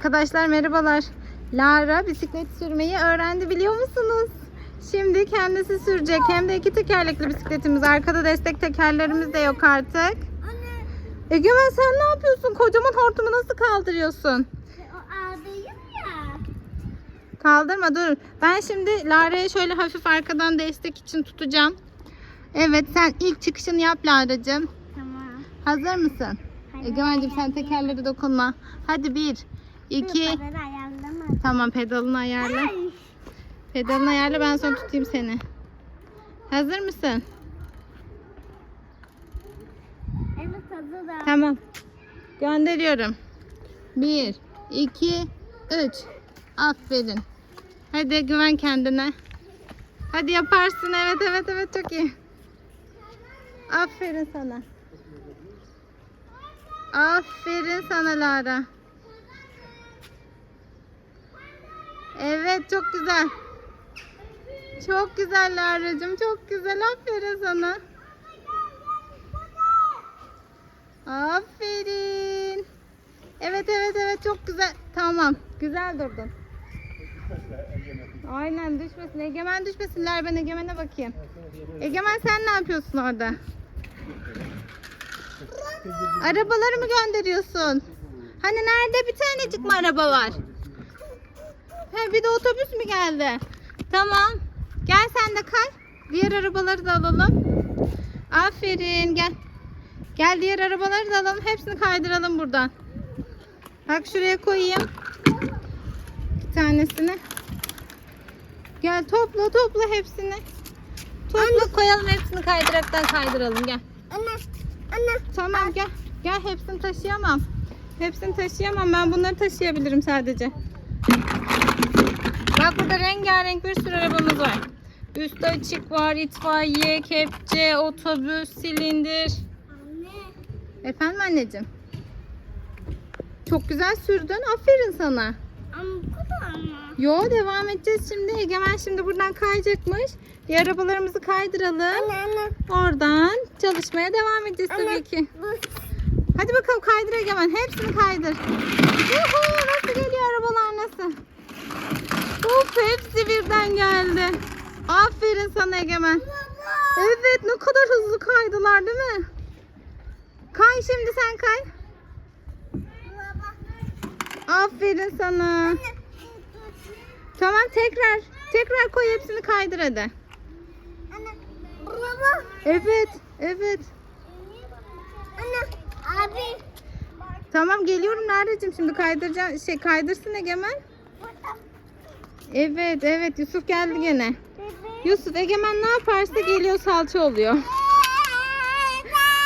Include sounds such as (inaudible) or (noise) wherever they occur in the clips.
Arkadaşlar merhabalar. Lara bisiklet sürmeyi öğrendi biliyor musunuz? Şimdi kendisi sürecek. Hem de iki tekerlekli bisikletimiz. Arkada destek tekerlerimiz de yok artık. Anne, Egemen sen ne yapıyorsun? Kocaman hortumu nasıl kaldırıyorsun? o ağdayım ya. Kaldırma dur. Ben şimdi Lara'ya şöyle hafif arkadan destek için tutacağım. Evet sen ilk çıkışını yap Lara'cığım. Tamam. Hazır mısın? Egemen'cim sen tekerleri dokunma. Hadi bir, iki. Dur, ben ayarlamadım. Tamam pedalını ayarla. Ay, Pedalını ayarla ben sonra tutayım seni. Hazır mısın? Evet hazırım. Tamam. Gönderiyorum. Bir, iki, üç. Aferin. Hadi güven kendine. Hadi yaparsın. Evet evet evet çok iyi. Aferin sana. Aferin sana Lara. Evet çok güzel. Çok güzel Lara'cığım çok güzel. Aferin sana. Aferin. Evet evet evet çok güzel. Tamam. Güzel durdun. Aynen düşmesin. Egemen düşmesinler. Ben Egemen'e bakayım. Egemen sen ne yapıyorsun orada? Arabaları mı gönderiyorsun? Hani nerede bir tanecik mi araba var? He bir de otobüs mü geldi? Tamam. Gel sen de kay. Diğer arabaları da alalım. Aferin gel. Gel diğer arabaları da alalım. Hepsini kaydıralım buradan. Bak şuraya koyayım. Bir tanesini. Gel topla topla hepsini. Topla koyalım hepsini kaydıraktan kaydıralım gel. Anne, anne. Tamam gel. Gel hepsini taşıyamam. Hepsini taşıyamam. Ben bunları taşıyabilirim sadece. Bak burada rengarenk bir sürü arabamız var. Üstü açık var, itfaiye, kepçe, otobüs, silindir. Anne. Efendim anneciğim? Çok güzel sürdün. Aferin sana. Ama bu kadar mı? Yo devam edeceğiz şimdi. Egemen şimdi buradan kayacakmış. Diğer arabalarımızı kaydıralım. Anne, anne. Oradan çalışmaya devam edeceğiz tabii ki. Hadi bakalım kaydır Egemen. Hepsini kaydır. Yuhu, nasıl geliyor arabalar nasıl? Of hepsi birden geldi. Aferin sana Egemen. Evet ne kadar hızlı kaydılar değil mi? Kay şimdi sen kay. Aferin sana. Tamam tekrar. Tekrar koy hepsini kaydır hadi. Evet. Evet. Anne. Abi. Tamam geliyorum Nereciğim şimdi kaydıracağım. Şey kaydırsın Egemen. Evet evet Yusuf geldi gene. Yusuf Egemen ne yaparsa geliyor salça oluyor.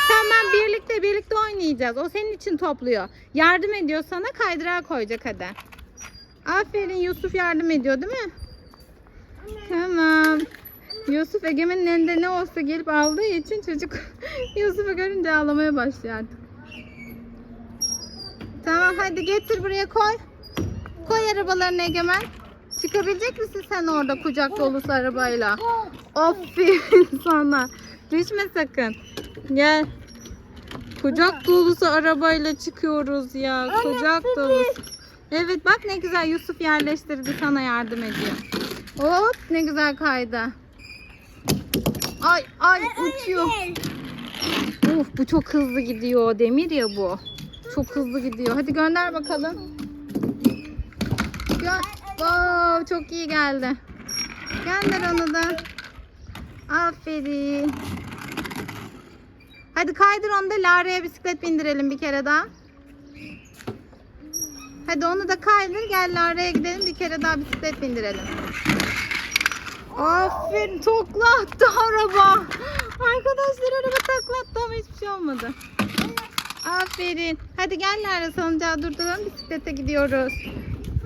Tamam birlikte birlikte oynayacağız. O senin için topluyor. Yardım ediyor sana kaydırağa koyacak hadi. Aferin Yusuf yardım ediyor değil mi? Tamam. Yusuf Egemen'in elinde ne olsa gelip aldığı için çocuk (laughs) Yusuf'u görünce ağlamaya başlıyor artık. Tamam hadi getir buraya koy. Koy arabalarını Egemen. Çıkabilecek misin sen orada kucak dolusu arabayla? Aferin (laughs) sana. Düşme sakın. Gel. Kucak dolusu arabayla çıkıyoruz ya. Kucak dolusu. Evet bak ne güzel Yusuf yerleştirdi sana yardım ediyor. Hop ne güzel kaydı. Ay ay uçuyor. Of bu çok hızlı gidiyor. Demir ya bu. Çok hızlı gidiyor. Hadi gönder bakalım. Wow, çok iyi geldi. Gönder onu da. Aferin. Hadi kaydır onu da Lara'ya bisiklet bindirelim bir kere daha. Hadi onu da kaydır gel Lara'ya gidelim bir kere daha bisiklet bindirelim. Aferin tokla araba. Arkadaşlar araba takla ama hiçbir şey olmadı. Aferin. Hadi gel Lara salıncağı durduralım bisiklete gidiyoruz.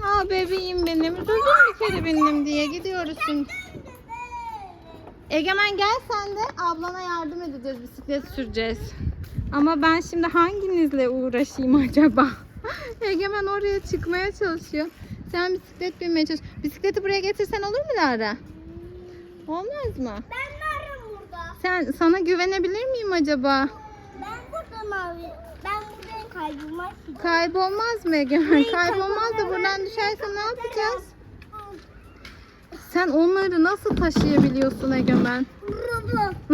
Aa bebeğim benim. Duydun bir kere bindim diye gidiyoruz şimdi. Egemen gel sen de ablana yardım edeceğiz bisiklet süreceğiz. Ama ben şimdi hanginizle uğraşayım acaba? (laughs) Egemen oraya çıkmaya çalışıyor. Sen bisiklet binmeye çalış. Bisikleti buraya getirsen olur mu Lara? Olmaz mı? Ben varım burada. Sen sana güvenebilir miyim acaba? Ben burada mavi. Ben kaybolmaz. Kaybolmaz mı Egemen? (laughs) Kaybolmaz da buradan düşerse ne yapacağız? Sen onları nasıl taşıyabiliyorsun Egemen? (laughs)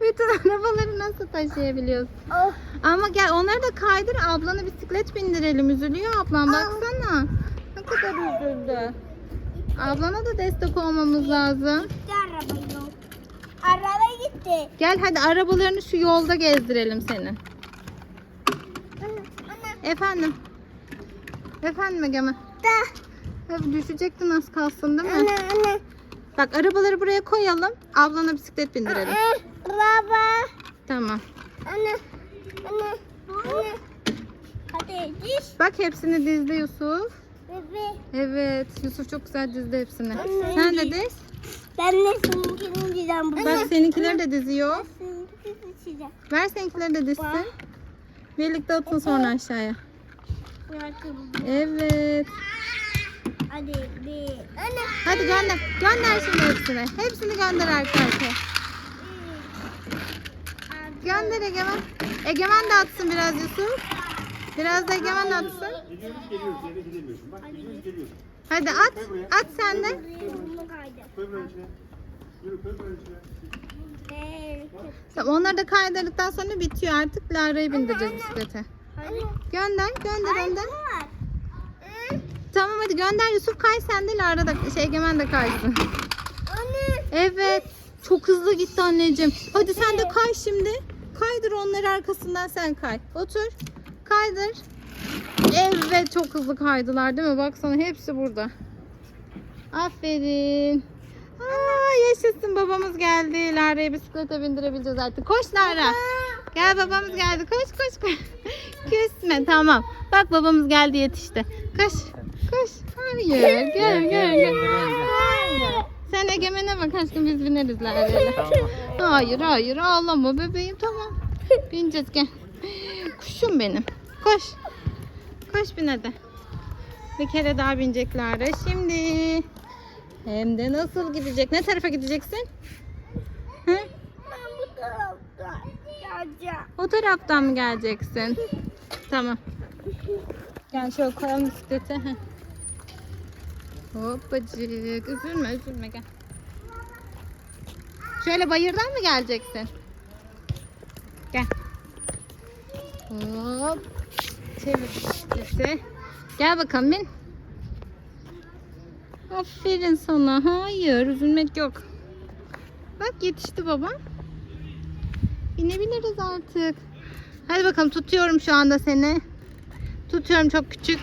Bütün arabaları nasıl taşıyabiliyorsun? Oh. Ama gel onları da kaydır ablana bisiklet bindirelim. Üzülüyor ablan baksana. Ne kadar üzüldü. Ablana da destek olmamız lazım. Gitti araba yok. Araba gitti. Gel hadi arabalarını şu yolda gezdirelim senin. Anne. Anne. Efendim. Efendim Egemen. Da. Düşecektin az kalsın değil mi? Anne anne. Bak arabaları buraya koyalım. Ablana bisiklet bindirelim. Araba. Tamam. Anne. Anne. Anne. Hadi diş. Bak hepsini dizdi Yusuf. Bebe. Evet Yusuf çok güzel dizdi hepsini. Anne. Sen de diz. Ben de seninkini diyeceğim. Bak seninkileri de diziyor. Ver seninkileri de dizsin. Birlikte atın sonra aşağıya. Evet. Hadi bir. Anne. Hadi gönder. Gönder şimdi hepsini. Hepsini gönder arka arkaya. Gönder Egemen. Egemen de atsın biraz Yusuf. Biraz da Egemen atsın. Gidiyoruz geliyoruz yere gidemiyorsun. Bak geliyoruz. Hadi at. At sen de. Koy buraya içine. Tamam, onları da kaydırdıktan sonra bitiyor artık. Lara'yı bindireceğiz bisiklete. Hadi. Gönder, gönder önden. Tamam hadi gönder Yusuf kay sen de Lara da şey Egemen de kaysın. Anne. Evet. Çok hızlı gitti anneciğim. Hadi sen de kay şimdi. Kaydır onları arkasından sen kay. Otur. Kaydır. Evet çok hızlı kaydılar değil mi? Baksana hepsi burada. Aferin. Aa, yaşasın babamız geldi. Lara'yı bisiklete bindirebileceğiz artık. Koş Lara. Gel babamız geldi. Koş koş koş. (laughs) Küsme tamam. Bak babamız geldi yetişti. Koş. Koş. Hayır. Gel gel gel. Hayır. Sen Egemen'e bak aşkım biz bineriz Lara'yla. Hayır hayır ağlama bebeğim tamam. Bineceğiz gel. Kuşum benim. Koş. Koş bin hadi. Bir kere daha binecek Lara şimdi. Hem de nasıl gidecek? Ne tarafa gideceksin? Hı? Ben bu tarafta geleceğim. O taraftan mı geleceksin? (laughs) Tamam. Gel şöyle koyalım bisiklete. Heh. Hoppacık. Üzülme üzülme gel. Şöyle bayırdan mı geleceksin? Gel. Hop. Çevir bisikleti. Gel bakalım bin. Aferin sana. Hayır üzülmek yok. Bak yetişti baba. Binebiliriz artık. Hadi bakalım tutuyorum şu anda seni. Tutuyorum çok küçük.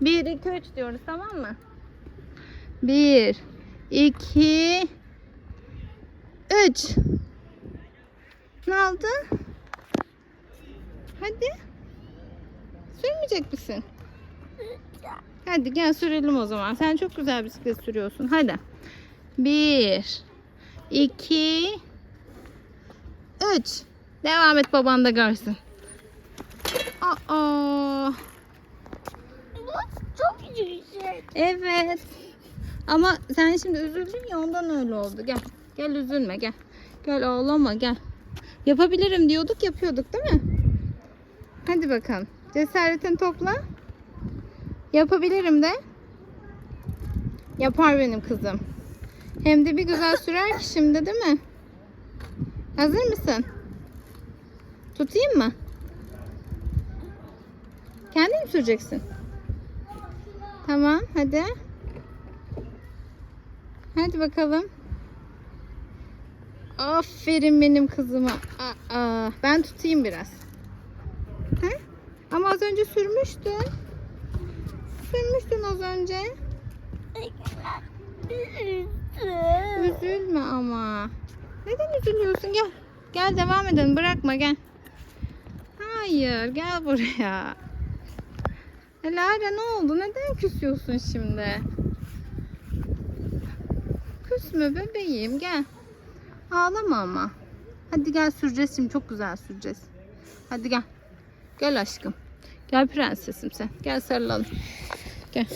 1, 2, 3 diyoruz tamam mı? 1, 2, 3. Ne oldu? Hadi. Sürmeyecek misin? Hadi gel sürelim o zaman. Sen çok güzel bisiklet sürüyorsun. Hadi. 1, 2, 3. Devam et baban da görsün. Aa. Bu çok yüksek. Evet. Ama sen şimdi üzüldün ya ondan öyle oldu. Gel. Gel üzülme gel. Gel ağlama gel. Yapabilirim diyorduk yapıyorduk değil mi? Hadi bakalım. Cesaretini topla. Yapabilirim de. Yapar benim kızım. Hem de bir güzel sürer ki şimdi değil mi? Hazır mısın? Tutayım mı? Kendin mi süreceksin? Tamam hadi. Hadi bakalım. Aferin benim kızıma. Aa, ben tutayım biraz. Hı? Ama az önce sürmüştün. Sürmüştün az önce. Üzülme ama. Neden üzülüyorsun? Gel. Gel devam edelim. Bırakma gel. Hayır gel buraya. E, Lara ne oldu? Neden küsüyorsun şimdi? Küsme bebeğim gel. Ağlama ama. Hadi gel süreceğiz şimdi. Çok güzel süreceğiz. Hadi gel. Gel aşkım. Gel prensesim sen. Gel sarılalım. Gel.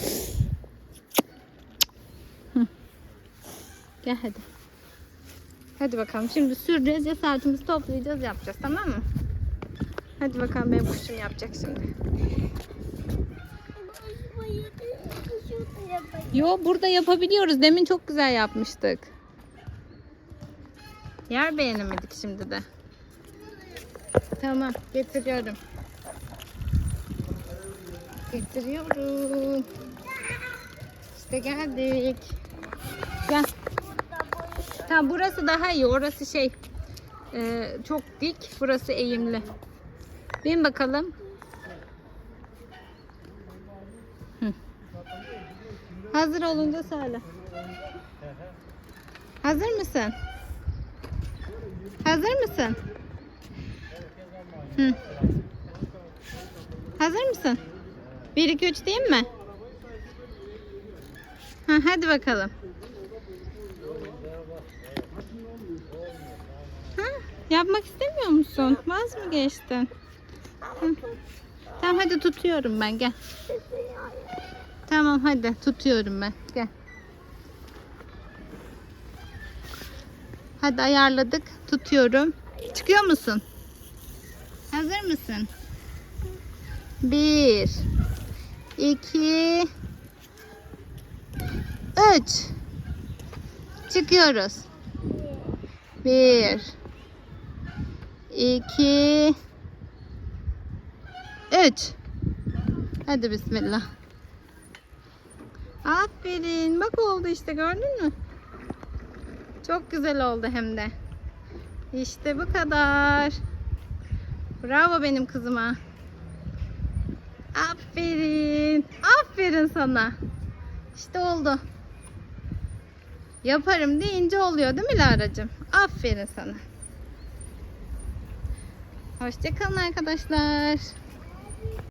Gel hadi. Hadi bakalım. Şimdi süreceğiz. Cesaretimizi toplayacağız. Yapacağız. Tamam mı? Hadi bakalım benim kuşum yapacak şimdi. Yo burada yapabiliyoruz. Demin çok güzel yapmıştık. Yer beğenemedik şimdi de. Tamam getiriyorum. Getiriyorum. İşte geldik. Gel. Tamam burası daha iyi. Orası şey e, çok dik. Burası eğimli. Bin bakalım. Hı. Hazır olunca söyle. Hazır mısın? Hazır mısın? Hı. Hazır mısın? 1 2 3 değil mi? Ha, hadi bakalım. Ha, yapmak istemiyor musun? Vaz mı geçtin? Hı. Tamam hadi tutuyorum ben gel. Tamam hadi tutuyorum ben. Gel. Hadi ayarladık. Tutuyorum. Çıkıyor musun? Hazır mısın? Bir, iki, üç. Çıkıyoruz. Bir, iki, üç. Hadi bismillah. Aferin. Bak oldu işte gördün mü? Çok güzel oldu hem de. İşte bu kadar. Bravo benim kızıma. Aferin. Aferin sana. İşte oldu. Yaparım deyince oluyor değil mi Lara'cığım? Aferin sana. Hoşçakalın arkadaşlar.